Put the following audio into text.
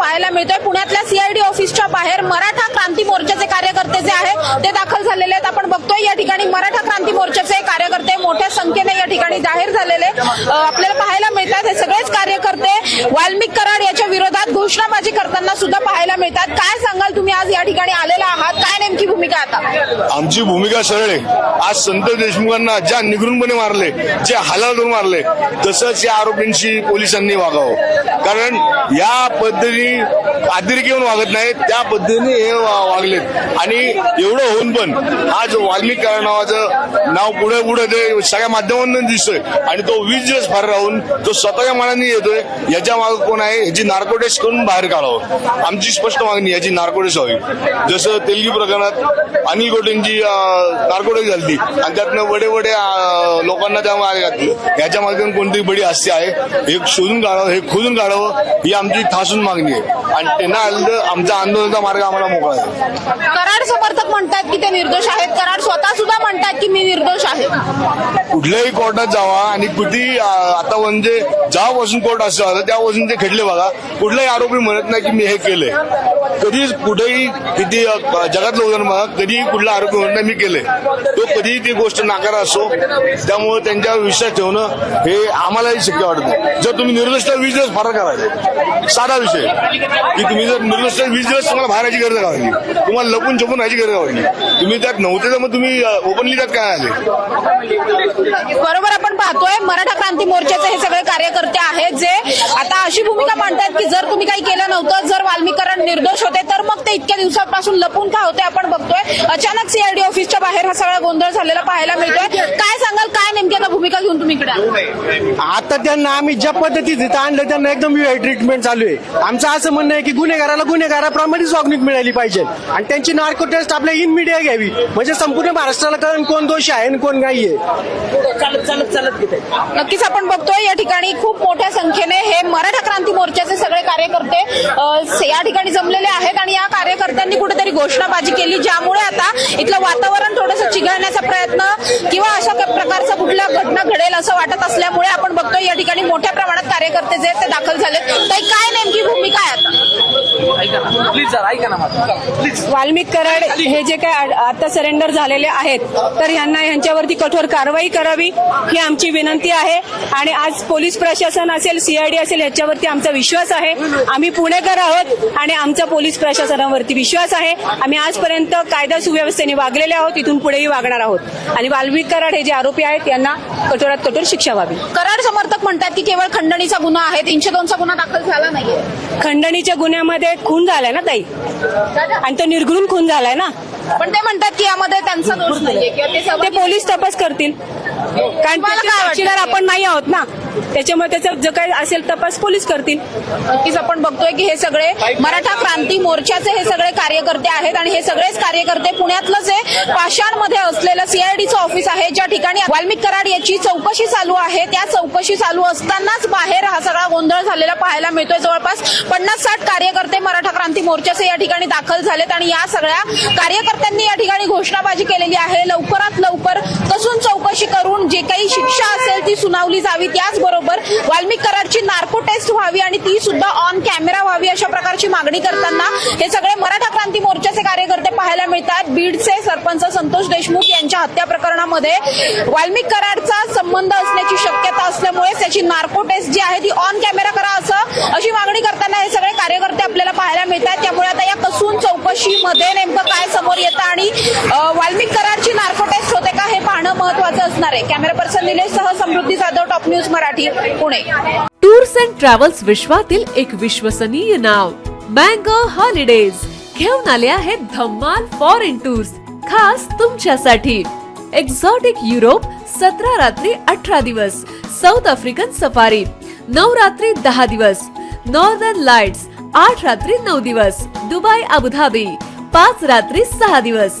पाहायला मिळतोय. पुण्यातल्या सीआयडी ऑफिसच्या बाहेर मराठा क्रांती मोर्चाचे कार्यकर्ते जे आहेत ते दाखल झालेले आहेत. आपण बघतोय या ठिकाणी मराठा क्रांती मोर्चाचे कार्यकर्ते मोठ्या संख्येने या ठिकाणी जाहीर झालेले आपल्याला पाहायला मिळतात हे सगळेच कार्यकर्ते वाल्मिक कराड याच्या विरोधात घोषणाबाजी करताना सुद्धा पाहायला मिळतात. काय सांगाल तुम्ही? आज या ठिकाणी आलेला आहात. काय नेमकी भूमिका आता? आमची भूमिका सरळ आहे. आज संत देशमुखांना ज्या निगरूनपणे मारले जे हालाल मारले तसंच या आरोपींशी पोलिसांनी वागावं. कारण या पद्धतीने अतिरेक घेऊन वागत नाहीत. त्या पद्धतीने हे वागलेत. आणि एवढं होऊन पण आज वाल्मिक नावाचं नाव पुढे पुढे ते सगळ्या माध्यमांना दिसतोय. आणि तो वीस दिवस फार राहून तो स्वतःच्या मनाने येतोय. याच्या मागे कोण आहे? याची नार्कोटेस करून बाहेर काढावं. आमची स्पष्ट मागणी याची नार्कोटेस व्हावी. जसं तेलगी प्रकरणात अनिल गोटेंची नार्कोटेस झाली आणि त्यातनं वडे वडे लोकांना त्या मागे घातली. याच्या मागे कोणती बडी हस्ती आहे हे शोधून काढावं हे खोदून काढावं ही आमची ठासून मागणी आहे. आणि त्यांना आमचा आंदोलनाचा मार्ग आम्हाला मोकळा आहे. कराड समर्थक म्हणतात की ते निर्दोष आहेत. कराड स्वतः सुद्धा म्हणतात की मी निर्दोष आहे. कुठल्याही कोर्टात जावा आणि अं, आता म्हणजे जेव्हापासून कोर्ट असं आलं त्यापासून ते खटले बघा. कुठलाही आरोपी म्हणत नाही की मी हे केलंय. कधीच कुठेही किती जगातलं उदाहरण बघा कधीही कुठला आरोग्य म्हणत नाही मी केले तो कधीही ती गोष्ट नाकार असो त्यामुळे त्यांच्यावर विश्वास ठेवणं हे आम्हालाही शक्य वाटत नाही. जर तुम्ही निर्दोष तर वीस दिवस फरक करायचे. साधा विषय. की तुम्ही जर निर्दोष तर वीस दिवस तुम्हाला बाहेरची गरज का तुम्हाला लपून छपून राहायची गरज का तुम्ही त्यात नव्हते तर मग तुम्ही ओपनली त्यात काय आले? बरोबर आपण पाहतोय मराठा क्रांती मोर्चाचे हे सगळे कार्यकर्ते आहेत जे आता अशी भूमिका मांडतात की जर तुम्ही काही केलं नव्हतं जर वाल्मीकरण निर्दोष होते तर मग ते इतक्या दिवसापासून लपून का होते आपण बघतोय. अचानक सीआयडी ऑफिसच्या बाहेर हा सगळा गोंधळ झालेला पाहायला मिळतोय. काय सांगाल काय नेमकी आता भूमिका घेऊन तुम्ही इकडे? आता त्यांना आम्ही ज्या पद्धतीत इथं आणलं त्यांना एकदम ट्रीटमेंट चालू आहे. आमचं असं म्हणणं आहे की गुन्हेगाराला गुन्हेगाराप्रमाणेच वागणूक मिळाली पाहिजे. आणि त्यांची नार्को टेस्ट आपल्या इन मीडिया घ्यावी. म्हणजे संपूर्ण महाराष्ट्राला कळण कोण दोषी आहे आणि कोण नाही आहे चालत चालत चालत नक्कीच आपण बघतोय या ठिकाणी खूप मोठ्या संख्येने हे मराठा क्रांती मोर्चाचे सगळे कार्यकर्ते या ठिकाणी जमलेले आहेत आणि या कार्यकर्त्यांनी कुठेतरी घोषणाबाजी केली ज्यामुळे आता इथलं वातावरण थोडंसं चिघळण्याचा प्रयत्न किंवा अशा क- प्रकारचा कुठल्या घटना घडेल असं वाटत असल्यामुळे आपण बघतोय या ठिकाणी मोठ्या प्रमाणात कार्यकर्ते जे आहेत ते दाखल झालेत. तर काय नेमकी भूमिका आहे आता? प्लीज जरा ऐका ना माझं प्लीज वाल्मिक कराड हे जे काय आता सरेंडर झालेले आहेत तर यांना यांच्यावरती कठोर कारवाई करावी ही आमची विनंती आहे. आणि आज पोलीस प्रशासन असेल सीआयडी असेल याच्यावरती आमचा विश्वास आहे. आम्ही पुणेकर आहोत आणि आमचा पोलीस प्रशासनावरती विश्वास आहे. आम्ही आजपर्यंत कायदा सुव्यवस्थेने वागलेले आहोत. इथून पुढेही वागणार आहोत. आणि वाल्मिक कराड हे जे आरोपी आहेत यांना कठोरात कठोर शिक्षा व्हावी. कराड समर्थक म्हणतात की केवळ खंडणीचा गुन्हा आहे तीनशे दोनचा गुन्हा दाखल झाला नाहीये. खंडणीच्या गुन्ह्यामध्ये खून झालाय ना ताई? आणि तो निर्घृण खून झालाय ना? पण ते म्हणतात की यामध्ये त्यांचा दोष नाहीये किंवा ते पोलीस तपास करतील. कारण आपण नाही आहोत ना? त्याच्यामुळे त्याचा जो काही असेल तपास पोलीस करतील. नक्कीच आपण बघतोय की हे सगळे मराठा क्रांती मोर्चाचे हे सगळे कार्यकर्ते आहेत आणि हे सगळेच कार्यकर्ते पुण्यातलं जे पाषाणमध्ये असलेलं सीआयडीचं ऑफिस आहे. ज्या ठिकाणी वाल्मिक कराड याची चौकशी चालू आहे. त्या चौकशी चालू असतानाच बाहेर हा सगळा गोंधळ झालेला पाहायला मिळतोय. जवळपास पन्नास साठ कार्यकर्ते मराठा क्रांती मोर्चाचे या ठिकाणी दाखल झालेत आणि या सगळ्या कार्यकर्त्यांनी या ठिकाणी घोषणाबाजी केलेली आहे. लवकरात लवकर कसून चौकशी करून जे काही शिक्षा ती सुनावली जावी त्याचबरोबर वाल्मिकरांची नार्को टेस्ट व्हावी आणि ती सुद्धा ऑन कॅमेरा व्हावी अशा प्रकारची मागणी करताना हे सगळे मराठा क्रांती मोर्चाचे कार्यकर्ते पाहायला मिळतात. बीडचे सरपंच संतोष देशमुख यांच्या हत्या प्रकरणामध्ये वाल्मिक कराडचा संबंध असण्याची शक्यता असल्यामुळे त्याची नार्को टेस्ट जी आहे ती ऑन कॅमेरा करा असं अशी मागणी करताना हे सगळे कार्यकर्ते आपल्याला पाहायला मिळतात. त्यामुळे आता या कसून चौकशीमध्ये नेमकं काय समोर येतं आणि वाल्मिक कराडची नार्को टेस्ट होते का हे पाहणं महत्वाचं असणार आहे. कॅमेरा पर्सन निलेश सह Samruddhi Jadhav top news Marathi Pune. Tours and travels विश्वातील एक विश्वसनीय नाव मँगो हॉलिडेज घेऊन आले आहेत धम्माल फॉरेन टूर्स खास तुमच्यासाठी. एक्झॉटिक युरोप सतरा रात्री अठरा दिवस. साऊथ आफ्रिकन सफारी नऊ रात्री दहा दिवस. नॉर्दर्न लाइट्स आठ रात्री नऊ दिवस. दुबई अबुधाबी पाच रात्री सहा दिवस.